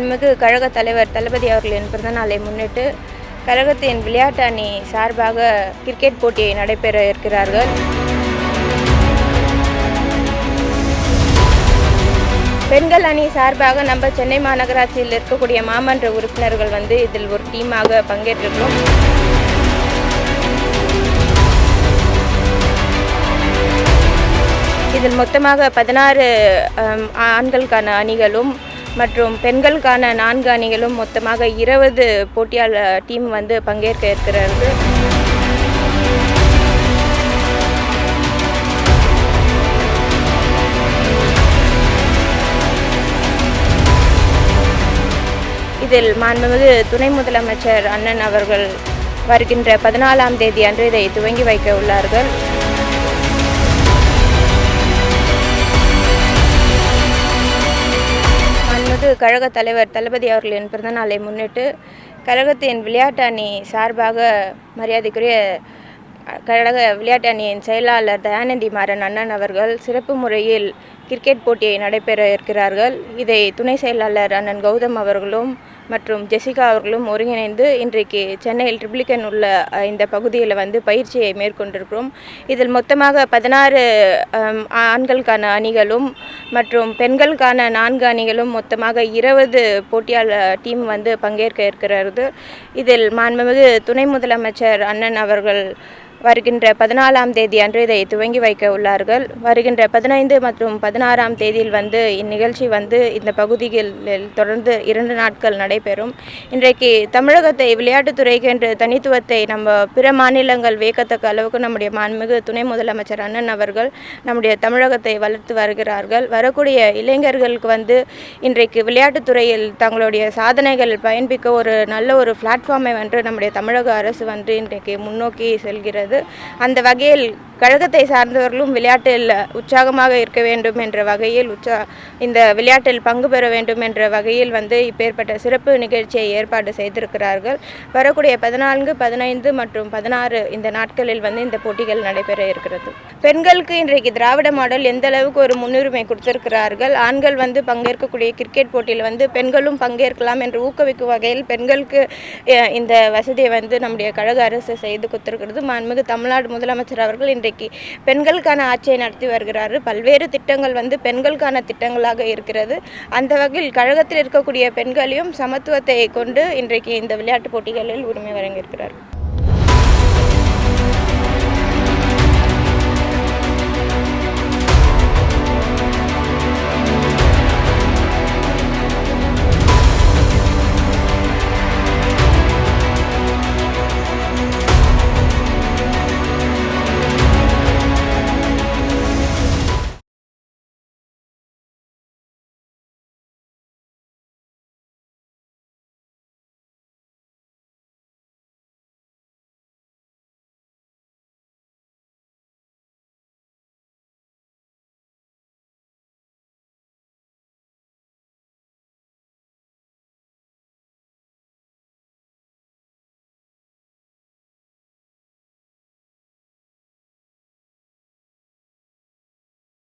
மாண்புமிகு கழக தலைவர் தளபதி அவர்களின் பிறந்தநாளை முன்னிட்டு கழகத்தின் விளையாட்டு அணி சார்பாக கிரிக்கெட் போட்டியை நடைபெற இருக்கிறார்கள். பெண்கள் அணி சார்பாக நம்ம சென்னை மாநகராட்சியில் இருக்கக்கூடிய மாமன்ற உறுப்பினர்கள் வந்து இதில் ஒரு டீமாக பங்கேற்றிருக்கிறோம். இதில் மொத்தமாக பதினாறு ஆண்களுக்கான அணிகளும் மற்றும் பெண்களுக்கான நான்கு அணிகளும் மொத்தமாக இருபது போட்டியாளர் டீம் வந்து பங்கேற்க இருக்கிறது. இதில் மாண்புமிகு துணை முதலமைச்சர் அண்ணன் அவர்கள் வருகின்ற பதினாலாம் தேதி அன்று இதை துவங்கி வைக்க உள்ளார்கள். கழக தலைவர் தளபதி அவர்களின் பிறந்தநாளை முன்னிட்டு கழகத்தின் விளையாட்டு அணி சார்பாக மரியாதைக்குரிய கழக விளையாட்டு அணியின் செயலாளர் தயாநந்தி மாறன் அண்ணன் அவர்கள் சிறப்பு முறையில் கிரிக்கெட் போட்டியை நடைபெற இருக்கிறார்கள். இதை துணை செயலாளர் அண்ணன் கௌதம் அவர்களும் மற்றும் ஜெசிகா அவர்களும் ஒருங்கிணைந்து இன்றைக்கு சென்னையில் ட்ரிப்ளிகன் உள்ள இந்த பகுதியில் வந்து பயிற்சியை மேற்கொண்டிருக்கிறோம். இதில் மொத்தமாக பதினாறு ஆண்களுக்கான அணிகளும் மற்றும் பெண்களுக்கான நான்கு அணிகளும் மொத்தமாக இருபது போட்டியாளர் டீம் வந்து பங்கேற்க இருக்கிறது. இதில் மாண்புமிகு துணை முதலமைச்சர் அண்ணன் அவர்கள் வருகின்ற பதினாலாம் தேதி அன்று இதை துவங்கி வைக்க உள்ளார்கள். வருகின்ற பதினைந்து மற்றும் பதினாறாம் தேதியில் வந்து இந்நிகழ்ச்சி வந்து இந்த பகுதிகளில் தொடர்ந்து இரண்டு நாட்கள் நடைபெறும். இன்றைக்கு தமிழகத்தை விளையாட்டுத்துறைக்கு என்று தனித்துவத்தை நம்ம பிற மாநிலங்கள் வியக்கத்தக்க அளவுக்கு நம்முடைய மாண்புமிகு துணை முதலமைச்சர் அண்ணன் அவர்கள் நம்முடைய தமிழகத்தை வளர்த்து வருகிறார்கள். வரக்கூடிய இளைஞர்களுக்கு வந்து இன்றைக்கு விளையாட்டுத்துறையில் தங்களுடைய சாதனைகள் பயன்பிக்க ஒரு நல்ல ஒரு பிளாட்ஃபார்மை வந்து நம்முடைய தமிழக அரசு வந்து இன்றைக்கு முன்னோக்கி செல்கிறது. அந்த வகையில் கழகத்தை சார்ந்தவர்களும் விளையாட்டில் உற்சாகமாக இருக்க வேண்டும் என்ற வகையில் உற்சா இந்த விளையாட்டில் பங்கு பெற வேண்டும் என்ற வகையில் வந்து இப்பேற்பட்ட சிறப்பு நிகழ்ச்சியை ஏற்பாடு செய்திருக்கிறார்கள். வரக்கூடிய பதினான்கு பதினைந்து மற்றும் பதினாறு இந்த நாட்களில் வந்து இந்த போட்டிகள் நடைபெற இருக்கிறது. பெண்களுக்கு இன்றைக்கு திராவிட மாடல் எந்த அளவுக்கு ஒரு முன்னுரிமை கொடுத்திருக்கிறார்கள்? ஆண்கள் வந்து பங்கேற்கக்கூடிய கிரிக்கெட் போட்டியில் வந்து பெண்களும் பங்கேற்கலாம் என்று ஊக்குவிக்கும் வகையில் பெண்களுக்கு இந்த வசதியை வந்து நம்முடைய கழக அரசு செய்து கொடுத்திருக்கிறது. மாண்புமிகு தமிழ்நாடு முதலமைச்சர் அவர்கள் இன்றைக்கு பெண்களுக்கான ஆட்சியை நடத்தி வருகிறார். பல்வேறு திட்டங்கள் வந்து பெண்களுக்கான திட்டங்களாக இருக்கிறது. அந்த வகையில் கழகத்தில் இருக்கக்கூடிய பெண்களையும் சமத்துவத்தை கொண்டு இன்றைக்கு இந்த விளையாட்டு போட்டிகளில் உரிமை வழங்கியிருக்கிறார்.